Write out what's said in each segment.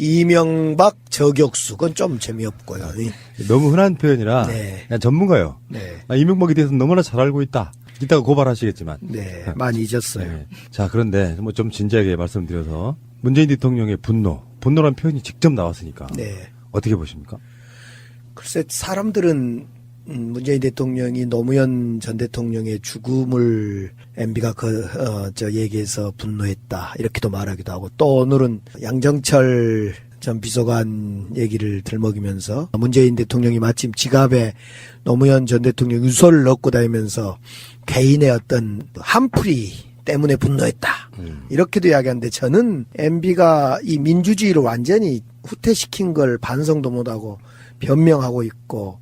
이명박 저격수 그건 좀 재미없고요. 이- 너무 흔한 표현이라 네. 그냥 전문가요. 네, 아, 이명박에 대해서 너무나 잘 알고 있다. 이따가 고발하시겠지만. 네 많이 잊었어요. 네. 자, 그런데 뭐 좀 진지하게 말씀드려서 문재인 대통령의 분노, 분노란 표현이 직접 나왔으니까 네. 어떻게 보십니까? 글쎄 사람들은 음, 문재인 대통령이 노무현 전 대통령의 죽음을 MB가 그, 어, 저 얘기해서 분노했다. 이렇게도 말하기도 하고 또 오늘은 양정철 전 비서관 얘기를 들먹이면서 문재인 대통령이 마침 지갑에 노무현 전 대통령 유서를 넣고 다니면서 개인의 어떤 한풀이 때문에 분노했다. 이렇게도 이야기하는데 저는 MB가 이 민주주의를 완전히 후퇴시킨 걸 반성도 못하고 변명하고 있고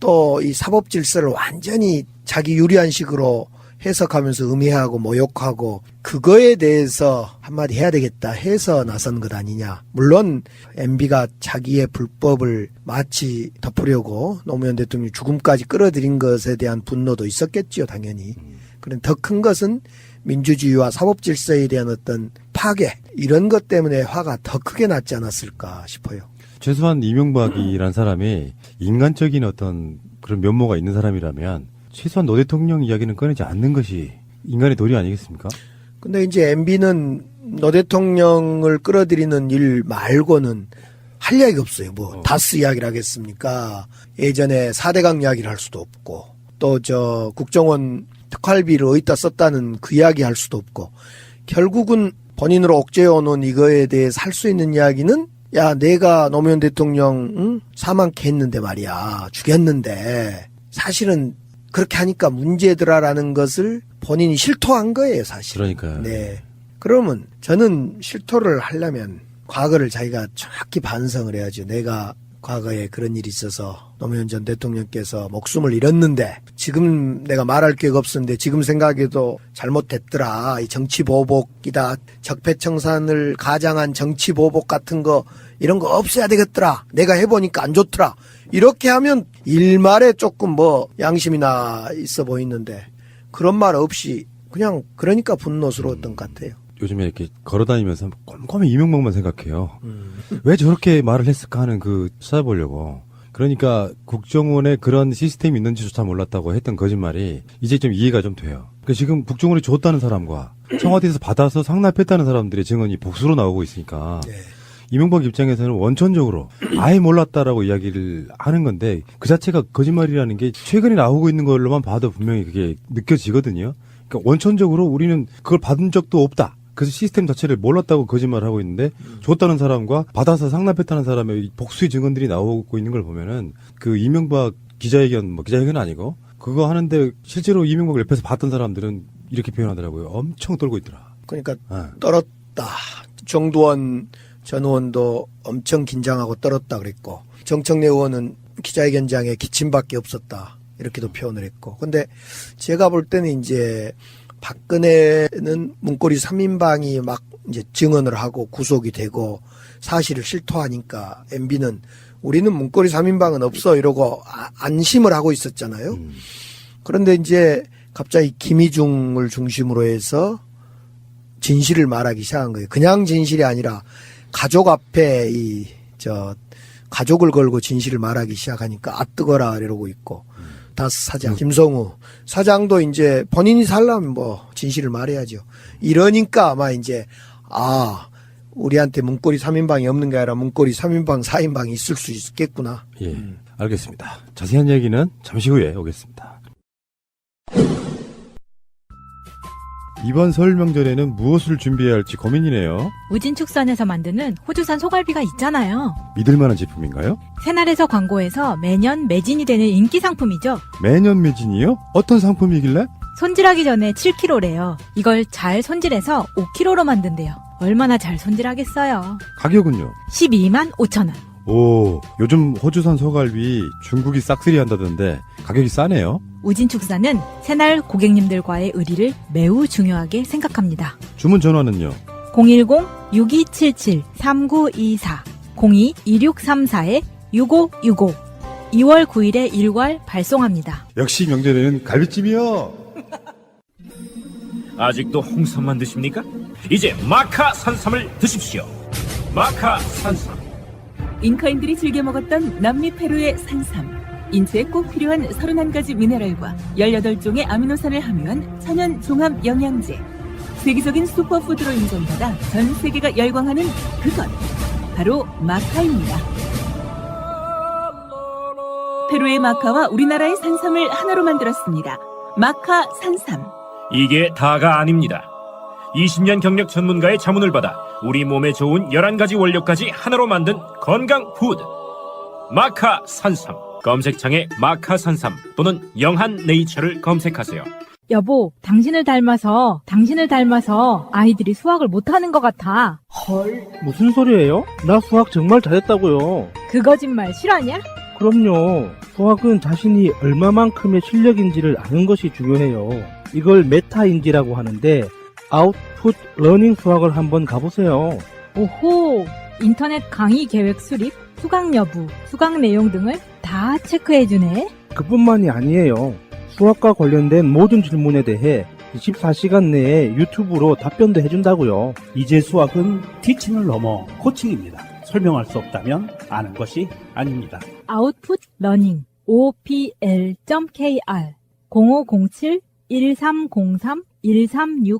또 이 사법 질서를 완전히 자기 유리한 식으로 해석하면서 음해하고 모욕하고 그거에 대해서 한마디 해야 되겠다 해서 나선 것 아니냐. 물론 MB가 자기의 불법을 마치 덮으려고 노무현 대통령 죽음까지 끌어들인 것에 대한 분노도 있었겠지요, 당연히. 그런 더 큰 것은 민주주의와 사법 질서에 대한 어떤 파괴 이런 것 때문에 화가 더 크게 났지 않았을까 싶어요. 최소한 이명박이란 사람이 인간적인 어떤 그런 면모가 있는 사람이라면 최소한 노 대통령 이야기는 꺼내지 않는 것이 인간의 도리 아니겠습니까? 근데 이제 MB는 노 대통령을 끌어들이는 일 말고는 할 이야기가 없어요. 뭐 다스 이야기를 하겠습니까? 예전에 4대강 이야기를 할 수도 없고 또 저 국정원 특활비를 어디다 썼다는 그 이야기 할 수도 없고 결국은 본인으로 억제해 놓은 이거에 대해서 할 수 있는 이야기는 야 내가 노무현 대통령 응? 사망케 했는데 말이야 죽였는데 사실은 그렇게 하니까 문제더라라는 것을 본인이 실토한 거예요 사실. 그러니까요. 네. 그러면 저는 실토를 하려면 과거를 자기가 정확히 반성을 해야죠. 내가 과거에 그런 일이 있어서 노무현 전 대통령께서 목숨을 잃었는데 지금 내가 말할 기회가 없었는데 지금 생각해도 잘못됐더라. 이 정치 보복이다. 적폐청산을 가장한 정치 보복 같은 거 이런 거 없애야 되겠더라. 내가 해보니까 안 좋더라. 이렇게 하면 일말에 조금 뭐 양심이나 있어 보이는데 그런 말 없이 그냥 그러니까 분노스러웠던 것 같아요. 요즘에 이렇게 걸어다니면서 꼼꼼히 이명박만 생각해요. 음. 왜 저렇게 말을 했을까 하는 그 찾아보려고. 그러니까 국정원에 그런 시스템이 있는지조차 몰랐다고 했던 거짓말이 이제 좀 이해가 좀 돼요. 그 지금 국정원이 줬다는 사람과 청와대에서 받아서 상납했다는 사람들의 증언이 복수로 나오고 있으니까 네. 이명박 입장에서는 원천적으로 아예 몰랐다라고 이야기를 하는 건데 그 자체가 거짓말이라는 게 최근에 나오고 있는 걸로만 봐도 분명히 그게 느껴지거든요. 그러니까 원천적으로 우리는 그걸 받은 적도 없다. 그래서 시스템 자체를 몰랐다고 거짓말을 하고 있는데 줬다는 사람과 받아서 상납했다는 사람의 이 복수의 증언들이 나오고 있는 걸 보면은 그 이명박 기자회견 뭐 기자회견 아니고 그거 하는데 실제로 이명박 옆에서 봤던 사람들은 이렇게 표현하더라고요. 엄청 떨고 있더라. 그러니까 아. 떨었다. 정두원 전 의원도 엄청 긴장하고 떨었다 그랬고 정청래 의원은 기자회견장에 기침밖에 없었다 이렇게도 표현을 했고 근데 제가 볼 때는 이제 박근혜는 문고리 3인방이 막 이제 증언을 하고 구속이 되고 사실을 실토하니까 MB는 우리는 문고리 3인방은 없어 이러고 아- 안심을 하고 있었잖아요. 그런데 이제 갑자기 김희중을 중심으로 해서 진실을 말하기 시작한 거예요. 그냥 진실이 아니라 가족 앞에 이 저 가족을 걸고 진실을 말하기 시작하니까 아 뜨거라 이러고 있고 다스 사장 김성우 사장도 이제 본인이 살려면 뭐 진실을 말해야죠. 이러니까 아마 이제 아 우리한테 문고리 3인방이 없는 게 아니라 문고리 3인방 4인방이 있을 수 있겠구나. 예, 알겠습니다. 자세한 얘기는 잠시 후에 오겠습니다. 이번 설 명절에는 무엇을 준비해야 할지 고민이네요. 우진축산에서 만드는 호주산 소갈비가 있잖아요. 믿을 만한 제품인가요? 새날에서 광고해서 매년 매진이 되는 인기 상품이죠. 매년 매진이요? 어떤 상품이길래? 손질하기 전에 7kg래요. 이걸 잘 손질해서 5kg로 만든대요. 얼마나 잘 손질하겠어요. 가격은요? 12만 5천 원. 오, 요즘 호주산 소갈비 중국이 싹쓸이 한다던데 가격이 싸네요. 우진축산은 새날 고객님들과의 의리를 매우 중요하게 생각합니다. 주문 전화는요? 010-6277-3924 02-2634-6565 2월 9일에 일괄 발송합니다. 역시 명절에는 갈비찜이요. 아직도 홍삼만 드십니까? 이제 마카 산삼을 드십시오. 마카 산삼 잉카인들이 즐겨 먹었던 남미 페루의 산삼. 인체에 꼭 필요한 31가지 미네랄과 18종의 아미노산을 함유한 천연 종합 영양제. 세계적인 슈퍼푸드로 인정받아 전 세계가 열광하는 그것. 바로 마카입니다. 페루의 마카와 우리나라의 산삼을 하나로 만들었습니다. 마카 산삼. 이게 다가 아닙니다. 20년 경력 전문가의 자문을 받아 우리 몸에 좋은 11가지 원료까지 하나로 만든 건강 푸드 마카 산삼 검색창에 마카 산삼 또는 영한 네이처를 검색하세요. 여보, 당신을 닮아서, 당신을 닮아서 아이들이 수학을 못하는 것 같아. 무슨 소리예요? 나 수학 정말 잘했다고요. 그 거짓말 실화냐? 그럼요. 수학은 자신이 얼마만큼의 실력인지를 아는 것이 중요해요. 이걸 메타인지라고 하는데 아웃풋 러닝 수학을 한번 가보세요. 오호, 인터넷 강의 계획 수립, 수강 여부, 수강 내용 등을 다 체크해주네. 그뿐만이 아니에요. 수학과 관련된 모든 질문에 대해 24시간 내에 유튜브로 답변도 해준다고요. 이제 수학은 티칭을 넘어 코칭입니다. 설명할 수 없다면 아는 것이 아닙니다. 아웃풋 러닝, opl.kr 0507 1303 1361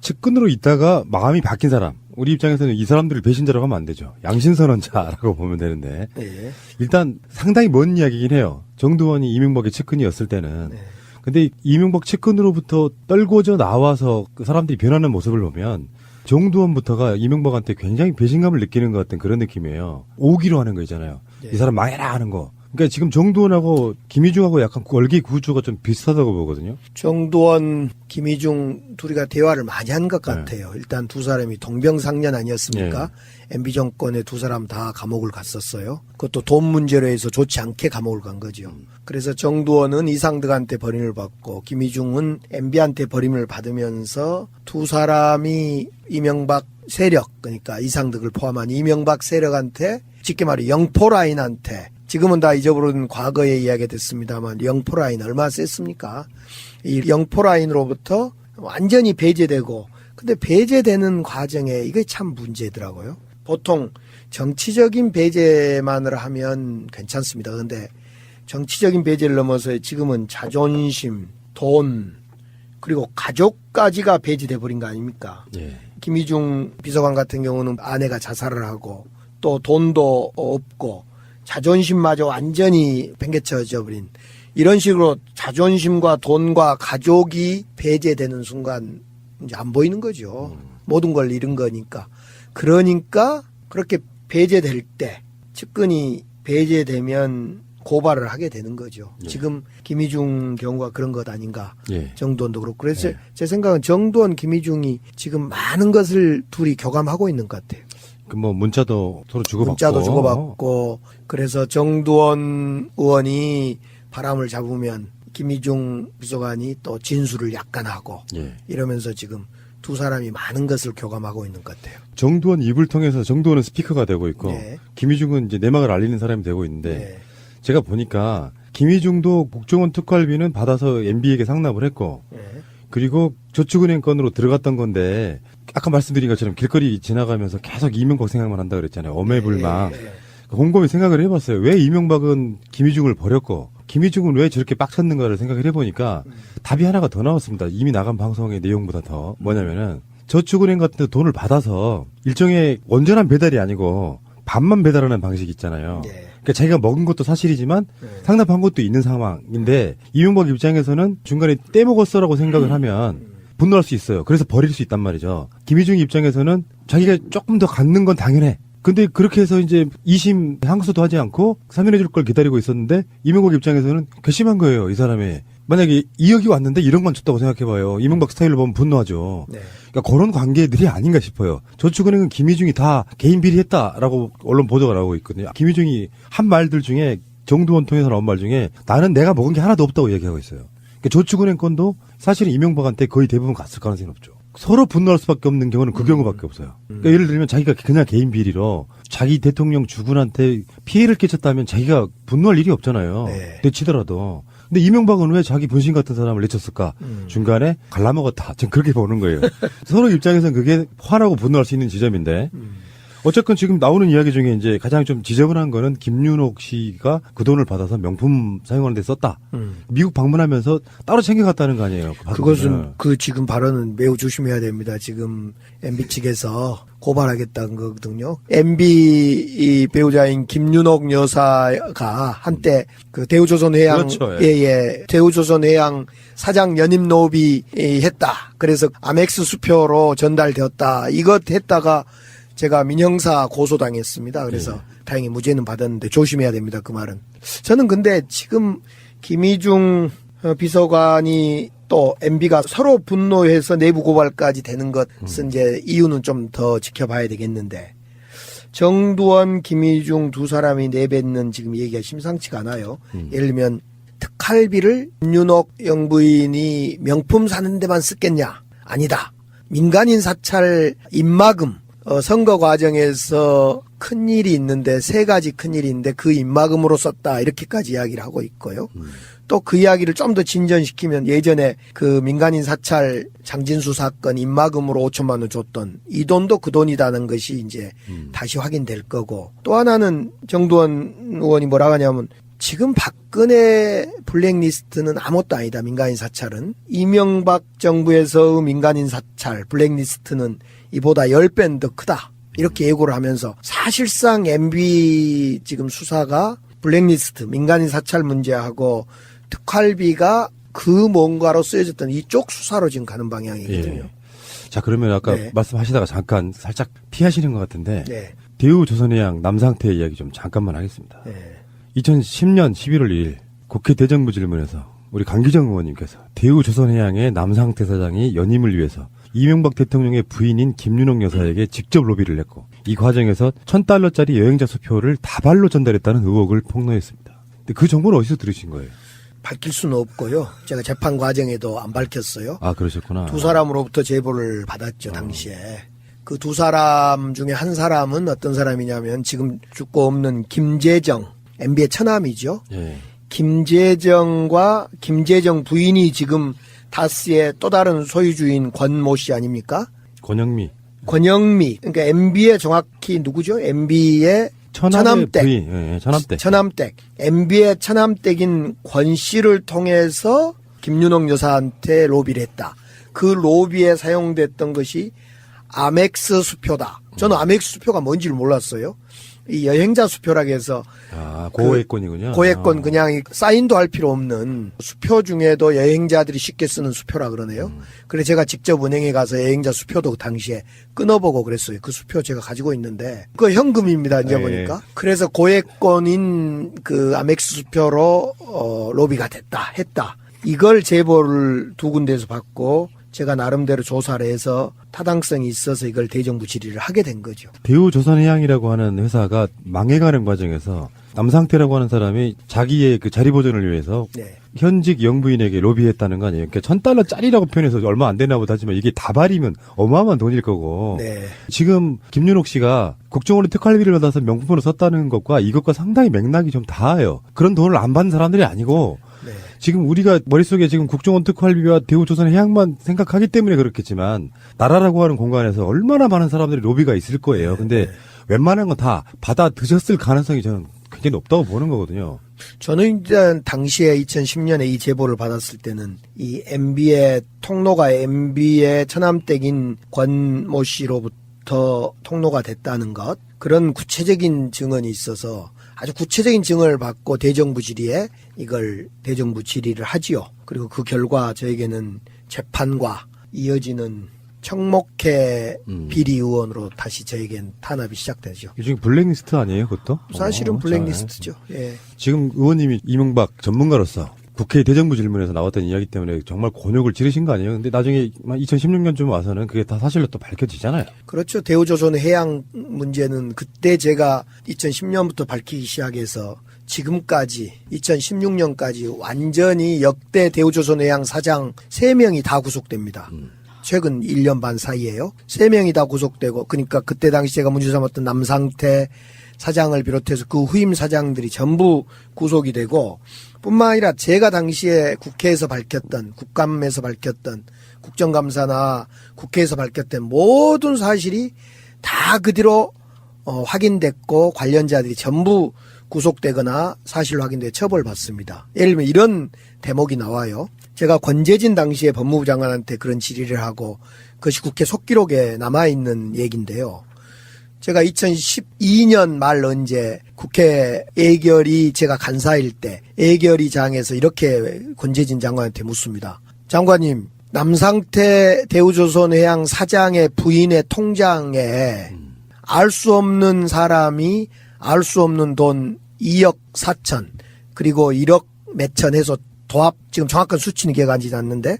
측근으로 있다가 마음이 바뀐 사람. 우리 입장에서는 이 사람들을 배신자라고 하면 안 되죠. 양심선언자라고 보면 되는데 예. 일단 상당히 먼 이야기긴 해요. 정두원이 이명박의 측근이었을 때는. 네. 근데 이명박 측근으로부터 떨궈져 나와서 그 사람들이 변하는 모습을 보면 정두원부터가 이명박한테 굉장히 배신감을 느끼는 것 같은 그런 느낌이에요. 오기로 하는 거 있잖아요. 예. 이 사람 망해라 하는 거. 그러니까 지금 정두원하고 김희중하고 약간 월계 구조가 좀 비슷하다고 보거든요. 정두원, 김희중 둘이가 대화를 많이 한것 네. 같아요. 일단 두 사람이 동병상련 아니었습니까? MB 정권에 두 사람 다 감옥을 갔었어요. 그것도 돈 문제로 해서 좋지 않게 감옥을 간 거죠. 그래서 정두원은 이상득한테 버림을 받고 김희중은 MB한테 버림을 받으면서 두 사람이 이명박 세력 그러니까 이상득을 포함한 이명박 세력한테 쉽게 말해 영포 라인한테 지금은 다 잊어버린 과거의 이야기가 됐습니다만 영포 라인 얼마나 셌습니까? 이 영포 라인으로부터 완전히 배제되고 근데 배제되는 과정에 이게 참 문제더라고요. 보통 정치적인 배제만을 하면 괜찮습니다. 근데 정치적인 배제를 넘어서 지금은 자존심, 돈, 그리고 가족까지가 배제돼 버린 거 아닙니까? 예. 김희중 비서관 같은 경우는 아내가 자살을 하고 또 돈도 없고 자존심마저 완전히 팽개쳐져 버린 이런 식으로 자존심과 돈과 가족이 배제되는 순간 이제 안 보이는 거죠. 모든 걸 잃은 거니까. 그러니까 그렇게 배제될 때 측근이 배제되면 고발을 하게 되는 거죠. 예. 지금 김희중 경우가 그런 것 아닌가. 예. 정두원도 그렇고 그래서 네. 제 생각은 정두원 김희중이 지금 많은 것을 둘이 교감하고 있는 것 같아요. 그 뭐 문자도 서로 주고받고 문자도 주고받고 그래서 정두원 의원이 바람을 잡으면 김희중 비서관이 또 진술을 약간 하고 예. 이러면서 지금 두 사람이 많은 것을 교감하고 있는 것 같아요. 정두원 입을 통해서 정두원은 스피커가 되고 있고 네. 김희중은 이제 내막을 알리는 사람이 되고 있는데 네. 제가 보니까 김희중도 국정원 특활비는 받아서 MB에게 상납을 했고 네. 그리고 저축은행 건으로 들어갔던 건데 아까 말씀드린 것처럼 길거리 지나가면서 계속 이명박 생각만 한다 그랬잖아요. 어매불망. 네. 곰곰이 생각을 해봤어요. 왜 이명박은 김희중을 버렸고 김희중은 왜 저렇게 빡쳤는가를 생각을 해보니까 답이 하나가 더 나왔습니다. 이미 나간 방송의 내용보다 더 뭐냐면은 저축은행 같은 데 돈을 받아서 일종의 온전한 배달이 아니고 반만 배달하는 방식이 있잖아요. 네. 그러니까 자기가 먹은 것도 사실이지만 네. 상납한 것도 있는 상황인데 이명박 입장에서는 중간에 떼먹었어라고 생각을 하면 분노할 수 있어요. 그래서 버릴 수 있단 말이죠. 김희중 입장에서는 자기가 조금 더 갖는 건 당연해. 근데 그렇게 해서 이제 2심 항소도 하지 않고 사면해 줄 걸 기다리고 있었는데 이명박 입장에서는 괘씸한 거예요. 이 사람이. 만약에 2억이 왔는데 이런 건 줬다고 생각해봐요. 이명박 스타일로 보면 분노하죠. 네. 그러니까 그런 관계들이 아닌가 싶어요. 저축은행은 김희중이 다 개인 비리했다라고 언론 보도가 나오고 있거든요. 김희중이 한 말들 중에 정두원 통해서 나온 말 중에 나는 내가 먹은 게 하나도 없다고 얘기하고 있어요. 그러니까 저축은행 건도 사실은 이명박한테 거의 대부분 갔을 가능성이 높죠. 서로 분노할 수밖에 없는 경우는 그 경우밖에 없어요. 그러니까 예를 들면 자기가 그냥 개인 비리로 자기 대통령 주군한테 피해를 끼쳤다면 자기가 분노할 일이 없잖아요. 네. 내치더라도. 근데 이명박은 왜 자기 분신 같은 사람을 내쳤을까? 음. 중간에 갈라먹었다. 전 그렇게 보는 거예요. 서로 입장에서는 그게 화나고 분노할 수 있는 지점인데. 음. 어쨌건 지금 나오는 이야기 중에 이제 가장 좀 지저분한 거는 김윤옥 씨가 그 돈을 받아서 명품 사용하는 데 썼다. 음. 미국 방문하면서 따로 챙겨갔다는 거 아니에요? 그 그것은 그 지금 발언은 매우 조심해야 됩니다. 지금 MB 측에서 고발하겠다는 거거든요. MB 이 배우자인 김윤옥 여사가 한때 그 대우조선해양 그렇죠, 예, 예. 대우조선해양 사장 연임 노비 했다. 그래서 아멕스 수표로 전달되었다. 이것 했다가 제가 민형사 고소당했습니다. 그래서 다행히 무죄는 받았는데 조심해야 됩니다. 그 말은. 저는 근데 지금 김희중 어, 비서관이 또 MB가 서로 분노해서 내부 고발까지 되는 것은 이제 이유는 좀 더 지켜봐야 되겠는데 정두원, 김희중 두 사람이 내뱉는 지금 얘기가 심상치가 않아요. 예를 들면 특할비를 윤옥 영부인이 명품 사는 데만 쓰겠냐? 아니다. 민간인 사찰 입마금 어, 선거 과정에서 큰 일이 있는데 세 가지 큰 일이 있는데 그 입마금으로 썼다 이렇게까지 이야기를 하고 있고요. 또그 이야기를 좀 더 진전시키면 예전에 그 민간인 사찰 장진수 사건 입마금으로 5천만 원 줬던 이 돈도 그 돈이다는 것이 이제 다시 확인될 거고. 또 하나는 정두원 의원이 뭐라고 하냐면 지금 박근혜 블랙리스트는 아무것도 아니다. 민간인 사찰은 이명박 정부에서 민간인 사찰 블랙리스트는 이보다 10배는 더 크다. 이렇게 예고를 하면서 사실상 MB 지금 수사가 블랙리스트 민간인 사찰 문제하고 특활비가 그 뭔가로 쓰여졌던 이쪽 수사로 지금 가는 방향이거든요. 예. 자, 그러면 아까 네. 말씀하시다가 잠깐 살짝 피하시는 것 같은데. 네. 대우 조선해양 남상태 이야기 좀 잠깐만 하겠습니다. 네. 2010년 11월 2일 국회 대정부 질문에서 우리 강기정 의원님께서 대우 조선해양의 남상태 사장이 연임을 위해서 이명박 대통령의 부인인 김윤옥 여사에게 직접 로비를 했고 이 과정에서 1000달러짜리 여행자 수표를 다발로 전달했다는 의혹을 폭로했습니다. 근데 그 정보는 어디서 들으신 거예요? 밝힐 수는 없고요. 제가 재판 과정에도 안 밝혔어요. 아, 그러셨구나. 두 사람으로부터 제보를 받았죠, 당시에. 그 두 사람 중에 한 사람은 어떤 사람이냐면 지금 죽고 없는 김재정, MB의 처남이죠. 예. 김재정과 김재정 부인이 지금 다스의 또 다른 소유주인 권모 씨 아닙니까? 권영미. 권영미. 그러니까 MB의 정확히 누구죠? MB의 처남댁. 예, 예, 처남댁. 처남댁. MB의 처남댁인 권 씨를 통해서 김윤옥 여사한테 로비를 했다. 그 로비에 사용됐던 것이 아멕스 수표다. 저는 아멕스 수표가 뭔지를 몰랐어요. 이 여행자 수표라고 해서 아, 고액권이군요. 고액권 아. 그냥 이 사인도 할 필요 없는 수표 중에도 여행자들이 쉽게 쓰는 수표라 그러네요. 음. 그래서 제가 직접 은행에 가서 여행자 수표도 그 당시에 끊어보고 그랬어요. 그 수표 제가 가지고 있는데 그 현금입니다. 이제 예. 보니까. 그래서 고액권인 그 아멕스 수표로 어, 로비가 됐다 했다. 이걸 제보를 두 군데에서 받고 제가 나름대로 조사를 해서 타당성이 있어서 이걸 대정부 질의를 하게 된 거죠. 대우 조선해양이라고 하는 회사가 망해가는 과정에서 남상태라고 하는 사람이 자기의 그 자리 보존을 위해서 네. 현직 영부인에게 로비했다는 거 아니에요? 그러니까 천 달러짜리라고 표현해서 얼마 안 되나 보다 하지만 이게 다발이면 어마어마한 돈일 거고. 네. 지금 김윤옥 씨가 국정원의 특활비를 받아서 명품으로 썼다는 것과 이것과 상당히 맥락이 좀 닿아요. 그런 돈을 안 받는 사람들이 아니고 네. 지금 우리가 머릿속에 지금 국정원 특활비와 대우조선 해양만 생각하기 때문에 그렇겠지만 나라라고 하는 공간에서 얼마나 많은 사람들이 로비가 있을 거예요. 근데 웬만한 건 다 받아 드셨을 가능성이 저는 굉장히 높다고 보는 거거든요. 저는 일단 당시에 2010년에 이 제보를 받았을 때는 이 MB의 통로가 MB의 처남댁인 권모 씨로부터 통로가 됐다는 것 그런 구체적인 증언이 있어서 아주 구체적인 증언을 받고 대정부 질의에 이걸 대정부 질의를 하지요. 그리고 그 결과 저에게는 재판과 이어지는 청목회 음. 비리 의원으로 다시 저에겐 탄압이 시작되죠. 요즘 블랙리스트 아니에요, 그것도? 사실은 어, 블랙리스트죠. 예. 지금 의원님이 이명박 전문가로서 국회 대정부 질문에서 나왔던 이야기 때문에 정말 곤욕을 지르신 거 아니에요? 근데 나중에 2016년쯤 와서는 그게 다 사실로 또 밝혀지잖아요. 그렇죠. 대우조선 해양 문제는 그때 제가 2010년부터 밝히기 시작해서 지금까지 2016년까지 완전히 역대 대우조선 해양 사장 3명이 다 구속됩니다. 최근 1년 반 사이에요. 세 명이 다 구속되고 그러니까 그때 당시 제가 문제 삼았던 남상태 사장을 비롯해서 그 후임 사장들이 전부 구속이 되고 뿐만 아니라 제가 당시에 국회에서 밝혔던 국감에서 밝혔던 국정감사나 국회에서 밝혔던 모든 사실이 다 그대로 어, 확인됐고 관련자들이 전부 구속되거나 사실로 확인돼 처벌받습니다. 예를 들면 이런 대목이 나와요. 제가 권재진 당시에 법무부 장관한테 그런 질의를 하고 그것이 국회 속기록에 남아있는 얘기인데요. 제가 2012년 말 언제 국회 예결위 제가 간사일 때 예결위장에서 이렇게 권재진 장관한테 묻습니다. 장관님, 남상태 대우조선해양 사장의 부인의 통장에 알 수 없는 사람이 알 수 없는 돈 2억 4천 그리고 1억 몇천 해서 도합 지금 정확한 수치는 기억 안 나지 않는데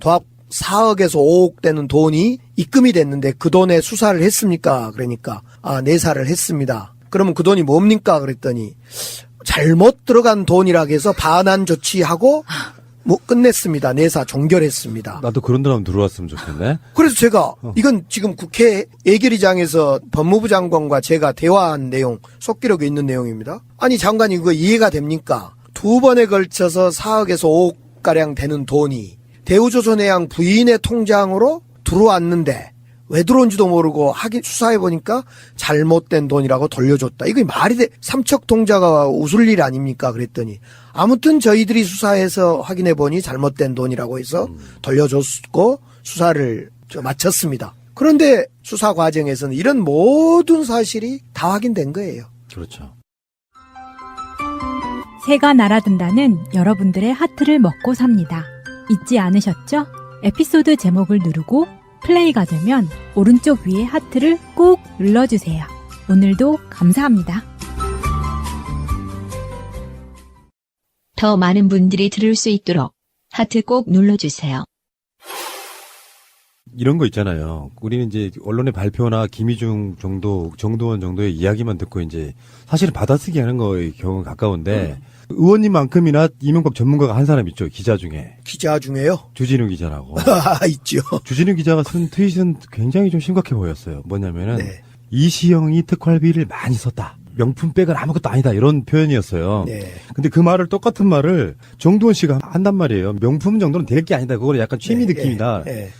도합 4억에서 5억 되는 돈이 입금이 됐는데 그 돈에 수사를 했습니까? 그러니까 아 내사를 했습니다. 그러면 그 돈이 뭡니까? 그랬더니 잘못 들어간 돈이라 해서 반환 조치하고 뭐 끝냈습니다. 내사 종결했습니다. 나도 그런 사람 들어왔으면 좋겠네. 그래서 제가 이건 지금 국회 예결위장에서 법무부 장관과 제가 대화한 내용 속기록에 있는 내용입니다. 아니 장관이 그거 이해가 됩니까? 두 번에 걸쳐서 4억에서 5억 가량 되는 돈이 대우조선해양 부인의 통장으로 들어왔는데 왜 들어온지도 모르고 하긴 수사해 보니까 잘못된 돈이라고 돌려줬다. 이거 말이 돼? 삼척 통자가 웃을 일 아닙니까? 그랬더니 아무튼 저희들이 수사해서 확인해 보니 잘못된 돈이라고 해서 돌려줬고 수사를 저 마쳤습니다. 그런데 수사 과정에서는 이런 모든 사실이 다 확인된 거예요. 그렇죠. 새가 날아든다는 여러분들의 하트를 먹고 삽니다. 잊지 않으셨죠? 에피소드 제목을 누르고 플레이가 되면 오른쪽 위에 하트를 꼭 눌러주세요. 오늘도 감사합니다. 더 많은 분들이 들을 수 있도록 하트 꼭 눌러주세요. 이런 거 있잖아요. 우리는 이제 언론의 발표나 김희중 정도, 정도원 정도의 이야기만 듣고 이제 사실은 받아쓰기 하는 거의 경우가 가까운데 의원님만큼이나 이명박 전문가가 한 사람 있죠. 기자 중에. 기자 중에요. 주진우 기자라고. 아, 있죠. 주진우 기자가 쓴 트윗은 굉장히 좀 심각해 보였어요. 뭐냐면은 네. 이시영이 특활비를 많이 썼다. 명품백은 아무것도 아니다. 이런 표현이었어요. 네. 근데 그 말을 똑같은 말을 정두원 씨가 한단 말이에요. 명품 정도는 될 게 아니다. 그거는 약간 취미 느낌이다. 네.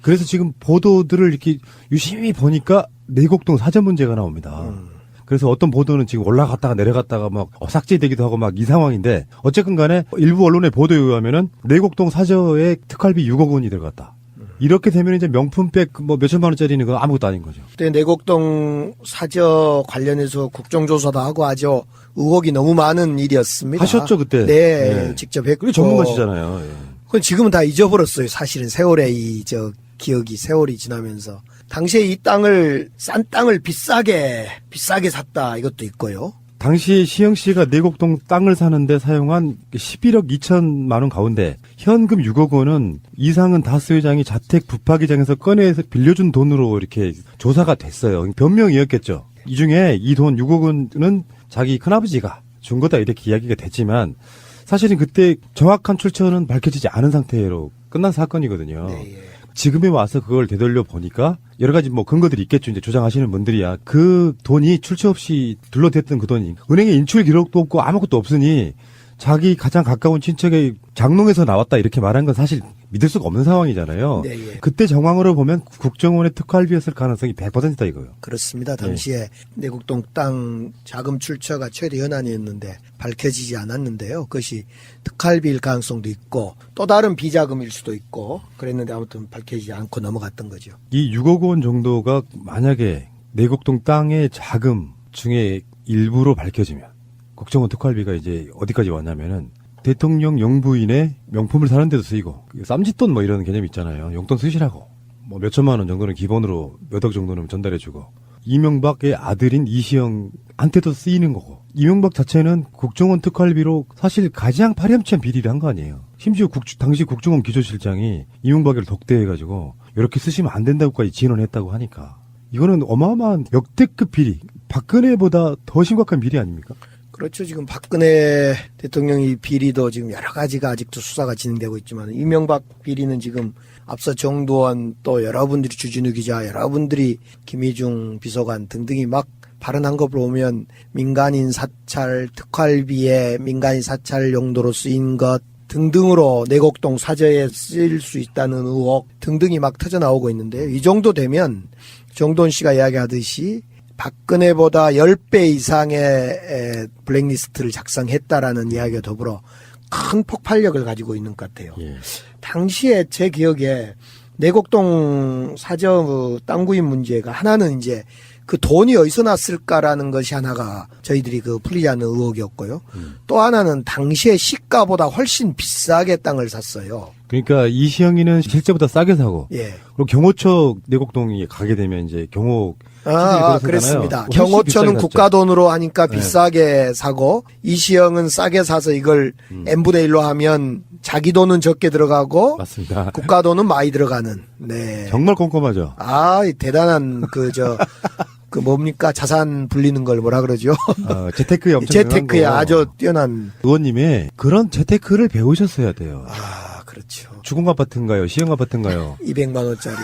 그래서 지금 보도들을 이렇게 유심히 보니까 내곡동 사전 문제가 나옵니다. 음. 그래서 어떤 보도는 지금 올라갔다가 내려갔다가 막 어, 삭제되기도 하고 막 이 상황인데 어쨌든 간에 일부 언론의 보도에 의하면은 내곡동 사저에 특활비 6억 원이 들어갔다. 이렇게 되면 이제 명품백 뭐 몇천만 원짜리는 거 아무것도 아닌 거죠. 그때 내곡동 사저 관련해서 국정조사도 하고 아주 의혹이 너무 많은 일이었습니다. 하셨죠, 그때? 네, 네. 직접 했고. 전문가시잖아요. 예. 그건 지금은 다 잊어버렸어요. 사실은 세월의 이저 기억이 세월이 지나면서 당시에 이 땅을 싼 땅을 비싸게 비싸게 샀다 이것도 있고요. 당시 시영 씨가 내곡동 땅을 사는데 사용한 11억 2천만 원 가운데 현금 6억 원은 이상은 다스 회장이 자택 부파기장에서 꺼내서 빌려준 돈으로 이렇게 조사가 됐어요. 변명이었겠죠. 이 중에 이 돈 6억 원은 자기 큰아버지가 준 거다 이렇게 이야기가 됐지만 사실은 그때 정확한 출처는 밝혀지지 않은 상태로 끝난 사건이거든요. 네, 예. 지금에 와서 그걸 되돌려 보니까 여러 가지 뭐 근거들이 있겠죠. 이제 주장하시는 분들이야. 그 돈이 출처 없이 둘러댔던 그 돈이 은행에 인출 기록도 없고 아무것도 없으니 자기 가장 가까운 친척의 장롱에서 나왔다 이렇게 말한 건 사실 믿을 수가 없는 상황이잖아요. 네, 예. 그때 정황으로 보면 국정원의 특활비였을 가능성이 100%다 이거예요. 그렇습니다. 네. 당시에 내곡동 땅 자금 출처가 최대 현안이었는데 밝혀지지 않았는데요. 그것이 특활비일 가능성도 있고 또 다른 비자금일 수도 있고 그랬는데 아무튼 밝혀지지 않고 넘어갔던 거죠. 이 6억 원 정도가 만약에 내곡동 땅의 자금 중에 일부로 밝혀지면 국정원 특활비가 이제 어디까지 왔냐면은 대통령 영부인의 명품을 사는 데도 쓰이고 그 쌈짓돈 뭐 이런 개념 있잖아요. 용돈 쓰시라고 뭐 몇천만 원 정도는 기본으로 몇 억 정도는 전달해주고 이명박의 아들인 이시영한테도 쓰이는 거고 이명박 자체는 국정원 특활비로 사실 가장 파렴치한 비리를 한 거 아니에요. 심지어 국, 당시 국정원 기조실장이 이명박을 독대해가지고 이렇게 쓰시면 안 된다고까지 진언했다고 하니까 이거는 어마어마한 역대급 비리 박근혜보다 더 심각한 비리 아닙니까? 그렇죠. 지금 박근혜 대통령이 비리도 지금 여러 가지가 아직도 수사가 진행되고 있지만 이명박 비리는 지금 앞서 정도원 또 여러분들이 주진우 기자, 여러분들이 김희중 비서관 등등이 막 발언한 거 보면 민간인 사찰 특활비에 민간인 사찰 용도로 쓰인 것 등등으로 내곡동 사저에 쓰일 수 있다는 의혹 등등이 막 터져 나오고 있는데요. 이 정도 되면 정돈 씨가 이야기하듯이 박근혜보다 10배 이상의 에, 블랙리스트를 작성했다라는 이야기와 더불어 큰 폭발력을 가지고 있는 것 같아요. 예. 당시에 제 기억에 내곡동 사저 그땅 구입 문제가 하나는 이제 그 돈이 어디서 났을까라는 것이 하나가 저희들이 그 풀리지 않는 의혹이었고요. 또 하나는 당시에 시가보다 훨씬 비싸게 땅을 샀어요. 그러니까 이시영이는 실제보다 싸게 사고 예. 그리고 경호처 내곡동이 가게 되면 이제 경호 아, 아. 그렇습니다. 경호처는. 국가 돈으로 하니까 네. 비싸게 사고 이시영은 싸게 사서 이걸 음. n분의 1로 하면 자기 돈은 적게 들어가고 맞습니다. 국가 돈은 많이 들어가는. 네. 정말 꼼꼼하죠. 아, 이 대단한 그저 그 뭡니까 자산 불리는 걸 뭐라 그러죠? 어, 재테크에 엄청 재테크에. 아주 뛰어난. 의원님이 그런 재테크를 배우셨어야 돼요. 아, 그렇죠. 주공 아파트인가요? 시형 아파트인가요? 200만 원짜리.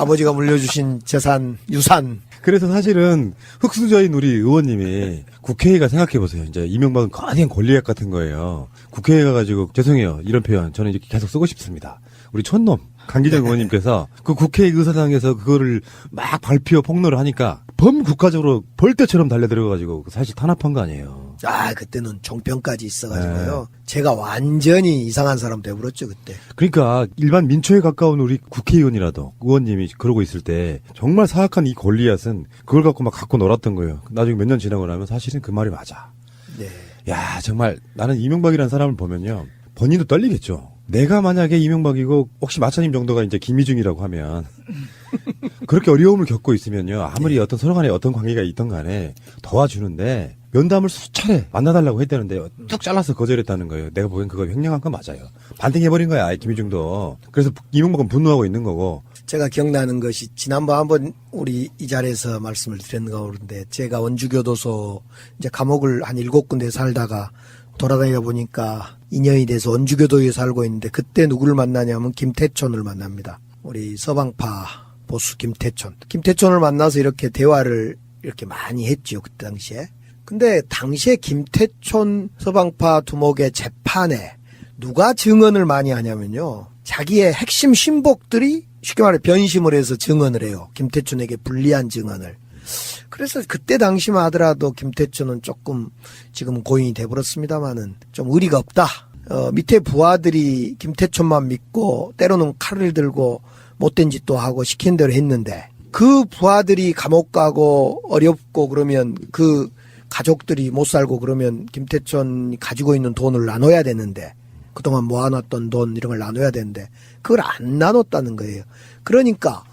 아버지가 물려주신 재산, 유산. 그래서 사실은 흑수저인 우리 의원님이 국회의가 생각해 보세요. 이제 이명박은 거대한 권리약 같은 거예요. 국회에 가가지고 죄송해요. 이런 표현 저는 이렇게 계속 쓰고 싶습니다. 우리 촌놈 강기정 의원님께서 그 국회 의 사당에서 그거를 막 발표 폭로를 하니까 범국가적으로 벌떼처럼 달려들어가지고 사실 탄압한 거 아니에요. 아, 그때는 종편까지 있어가지고요. 제가 완전히 이상한 사람 돼버렸죠, 그때. 그러니까 일반 민초에 가까운 우리 국회의원이라도 의원님이 그러고 있을 때 정말 사악한 이 권리앗은 그걸 갖고 막 갖고 놀았던 거예요. 나중에 몇 년 지나고 나면 사실은 그 말이 맞아. 네. 야 정말 나는 이명박이라는 사람을 보면요 본인도 떨리겠죠. 내가 만약에 이명박이고 혹시 마차님 정도가 이제 김희중이라고 하면 그렇게 어려움을 겪고 있으면요 아무리 어떤 서로 간에 어떤 관계가 있던 간에 도와주는데 면담을 수차례 만나달라고 했다는데 뚝 잘라서 거절했다는 거예요. 내가 보기엔 그거 횡령한 건 맞아요. 반등해버린 거야 아예 김희중도. 그래서 이명박은 분노하고 있는 거고 제가 기억나는 것이 지난번 한번 우리 이 자리에서 말씀을 드렸는가 모르는데 제가 원주교도소 이제 감옥을 한 일곱 군데 살다가 돌아다니다 보니까 인연이 돼서 원주교도에 살고 있는데 그때 누구를 만나냐면 김태촌을 만납니다. 우리 서방파 보수 김태촌. 김태촌을 만나서 이렇게 대화를 이렇게 많이 했지요. 그때 당시에. 근데 당시에 김태촌 서방파 두목의 재판에 누가 증언을 많이 하냐면요. 자기의 핵심 신복들이 쉽게 말해 변심을 해서 증언을 해요. 김태춘에게 불리한 증언을. 그래서 그때 당시만 하더라도 김태춘은 조금 지금 고인이 돼버렸습니다마는 좀 의리가 없다. 어, 밑에 부하들이 김태춘만 믿고 때로는 칼을 들고 못된 짓도 하고 시킨 대로 했는데 그 부하들이 감옥 가고 어렵고 그러면 그 가족들이 못 살고 그러면 김태천이 가지고 있는 돈을 나눠야 되는데 그동안 모아놨던 돈 이런 걸 나눠야 되는데 그걸 안 나눴다는 거예요. 그러니까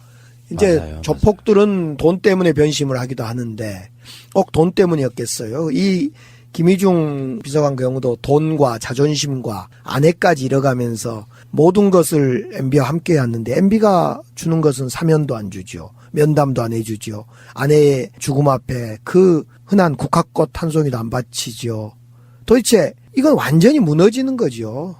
이제 맞아요, 조폭들은 돈 때문에 변심을 하기도 하는데 꼭 돈 때문이었겠어요. 이 김희중 비서관 경우도 돈과 자존심과 아내까지 잃어가면서 모든 것을 MB와 함께 했는데 MB가 주는 것은 사면도 안 주죠. 면담도 안 해주죠. 아내의 죽음 앞에 그 흔한 국화꽃 한 송이도 안 바치죠. 도대체 이건 완전히 무너지는 거죠.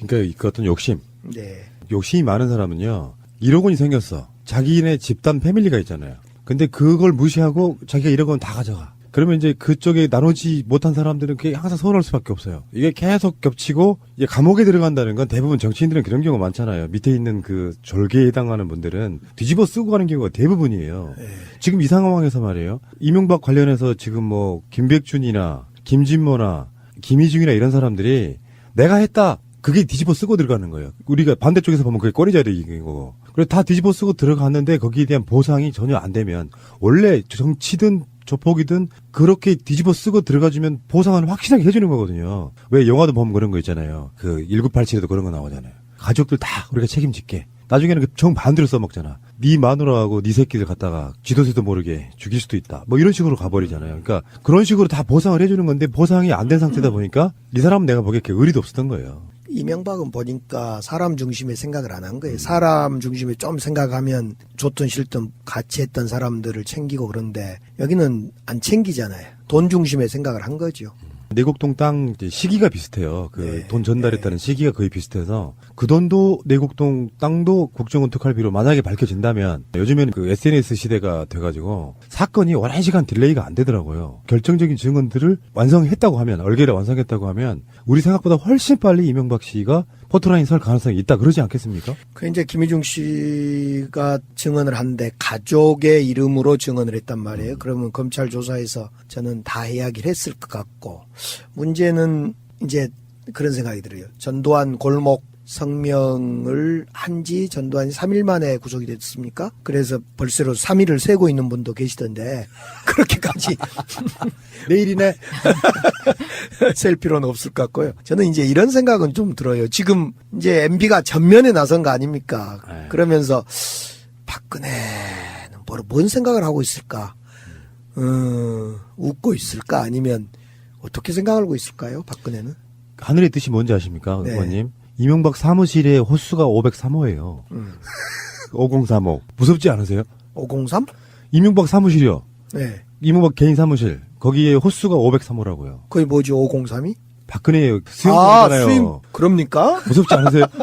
그러니까 그 어떤 욕심 네. 욕심이 많은 사람은요 1억 원이 생겼어 자기네 집단 패밀리가 있잖아요. 근데 그걸 무시하고 자기가 1억 원다 가져가. 그러면 이제 그쪽에 나누지 못한 사람들은 그게 항상 서운할 수밖에 없어요. 이게 계속 겹치고 이제 감옥에 들어간다는 건 대부분 정치인들은 그런 경우가 많잖아요. 밑에 있는 그 졸개에 해당하는 분들은 뒤집어 쓰고 가는 경우가 대부분이에요. 지금 이 상황에서 말이에요. 이명박 관련해서 지금 뭐 김백준이나 김진모나 김희중이나 이런 사람들이 내가 했다 그게 뒤집어 쓰고 들어가는 거예요. 우리가 반대쪽에서 보면 그게 꼬리자리인 거고. 그래서 다 뒤집어 쓰고 들어갔는데 거기에 대한 보상이 전혀 안 되면 원래 정치든 조폭이든 그렇게 뒤집어 쓰고 들어가주면 보상은 확실하게 해주는 거거든요. 왜 영화도 보면 그런 거 있잖아요. 그 1987에도 그런 거 나오잖아요. 가족들 다 우리가 책임질게. 나중에는 그 정반대로 써먹잖아. 네 마누라하고 네 새끼들 갖다가 쥐도새도 모르게 죽일 수도 있다. 뭐 이런 식으로 가버리잖아요. 그러니까 그런 식으로 다 보상을 해주는 건데 보상이 안 된 상태다 보니까 이 사람은 내가 보기에 이렇게 의리도 없었던 거예요. 이명박은 보니까 사람 중심의 생각을 안 한 거예요. 사람 중심에 좀 생각하면 좋든 싫든 같이 했던 사람들을 챙기고 그런데 여기는 안 챙기잖아요. 돈 중심의 생각을 한 거죠. 내곡동 땅 시기가 비슷해요. 그 네. 돈 전달했다는 시기가 거의 비슷해서 그 돈도 내곡동 땅도 국정원 특활비로 만약에 밝혀진다면 요즘에는 그 SNS 시대가 돼가지고 사건이 오랜 시간 딜레이가 안 되더라고요. 결정적인 증언들을 완성했다고 하면 얼개를 완성했다고 하면 우리 생각보다 훨씬 빨리 이명박 씨가 포토라인 설 가능성이 있다 그러지 않겠습니까? 그 이제 김희중 씨가 증언을 한데 가족의 이름으로 증언을 했단 말이에요. 그러면 검찰 조사에서 저는 다 이야기를 했을 것 같고 문제는 이제 그런 생각이 들어요. 전두환 골목 성명을 한지 전두환이 3일 만에 구속이 됐습니까? 그래서 벌써로 3일을 세고 있는 분도 계시던데 그렇게까지 내일이네 셀 필요는 없을 것 같고요. 저는 이제 이런 생각은 좀 들어요. 지금 이제 MB가 전면에 나선 거 아닙니까? 네. 그러면서 박근혜는 뭐, 뭔 생각을 하고 있을까? 음, 웃고 있을까? 아니면 어떻게 생각하고 있을까요? 박근혜는? 하늘의 뜻이 뭔지 아십니까, 네. 의원님? 이명박 사무실의 호수가 503호예요. 음. 5035. 무섭지 않으세요? 503? 이명박 사무실이요. 네. 이명박 개인 사무실. 거기에 호수가 503호라고요. 거기 뭐지? 503이? 박근혜 아, 수용자잖아요. 수임. 그럽니까? 무섭지 않으세요?